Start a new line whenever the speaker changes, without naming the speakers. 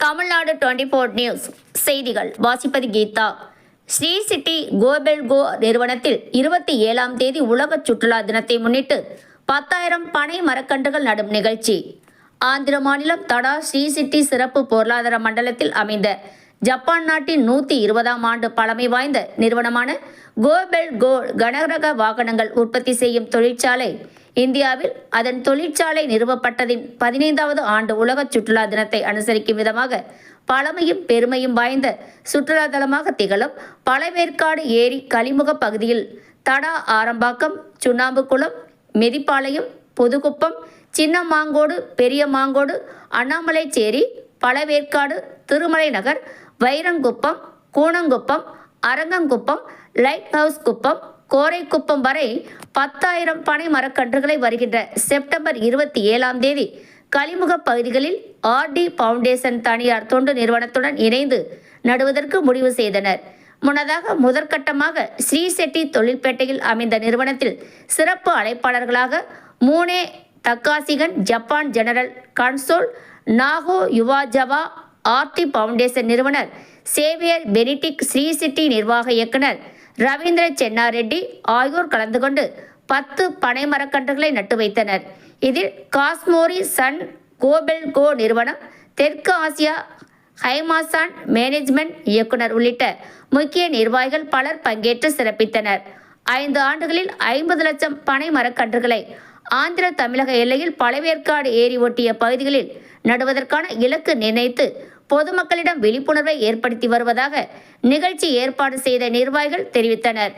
Tamil Nadu twenty four news செய்திகள். வாசிப்பது Geetha. Sri city Kobelco நிறுவனத்தில் இருபத்தி ஏழாம் தேதி உலக சுற்றுலா தினத்தை முன்னிட்டு பத்தாயிரம் பனை மரக்கன்றுகள் நடும் நிகழ்ச்சி. ஆந்திர மாநிலம் தடா ஸ்ரீ சிட்டி சிறப்பு பொருளாதார மண்டலத்தில் அமைந்த ஜப்பான் நாட்டின் நூற்றி இருபதாம் ஆண்டு பழமை வாய்ந்த நிறுவனமான கோபெல் கோ கனரக வாகனங்கள் உற்பத்தி செய்யும் தொழிற்சாலை இந்தியாவில் அதன் தொழிற்சாலை நிறுவப்பட்டதின் பதினைந்தாவது ஆண்டு உலக சுற்றுலா தினத்தை அனுசரிக்கும் விதமாக பழமையும் பெருமையும் வாய்ந்த சுற்றுலா தலமாக திகழும் பழவேற்காடு ஏரி கலிமுக பகுதியில் தடா ஆரம்பாக்கம் சுண்ணாம்புக்குளம் மெதிப்பாளையம் புதுக்குப்பம் சின்ன மாங்கோடு பெரிய மாங்கோடு அண்ணாமலைச்சேரி பழவேற்காடு திருமலை நகர் வைரங்குப்பம் கூனங்குப்பம் அரங்கங்குப்பம் லைட் ஹவுஸ் குப்பம் கோரைக்குப்பம் வரை பத்தாயிரம் பனை மரக்கன்றுகளை வருகின்ற செப்டம்பர் இருபத்தி ஏழாம் தேதி கலிமுக பகுதிகளில் ஆர்டி ஃபவுண்டேஷன் தனியார் தொண்டு நிறுவனத்துடன் இணைந்து நடுவதற்கு முடிவு செய்தனர். முன்னதாக முதற்கட்டமாக ஸ்ரீசெட்டி தொழில்பேட்டையில் அமைந்த நிறுவனத்தில் சிறப்பு அழைப்பாளர்களாக மூனே தக்காசிகன் ஜப்பான் ஜெனரல் கன்சோல் நாகோ யுவாஜவா ஆர்டி ஃபவுண்டேஷன் நிறுவனர் சேவியர் பெனிடிக் ஸ்ரீசிட்டி நிர்வாக இயக்குனர் ரவீந்திர சென்னாரெட்டி ஆகியோர் கலந்து கொண்டு பத்து பனை மரக்கன்றுகளை நட்டு வைத்தனர். இதில் காஸ்மோரி சன் கோபெல் கோ நிறுவனம் தெற்கு ஆசியா ஹைமாசான் மேனேஜ்மெண்ட் இயக்குனர் உள்ளிட்ட முக்கிய நிர்வாகிகள் பலர் பங்கேற்று சிறப்பித்தனர். ஐந்து ஆண்டுகளில் ஐம்பது லட்சம் பனை மரக்கன்றுகளை ஆந்திர தமிழக எல்லையில் பழவேற்காடு ஏரி ஒட்டிய பகுதிகளில் நடுவதற்கான இலக்கு நிர்ணயித்து பொதுமக்களிடம் விழிப்புணர்வை ஏற்படுத்தி வருவதாக நிகழ்ச்சி ஏற்பாடு செய்த நிர்வாகிகள் தெரிவித்தனர்.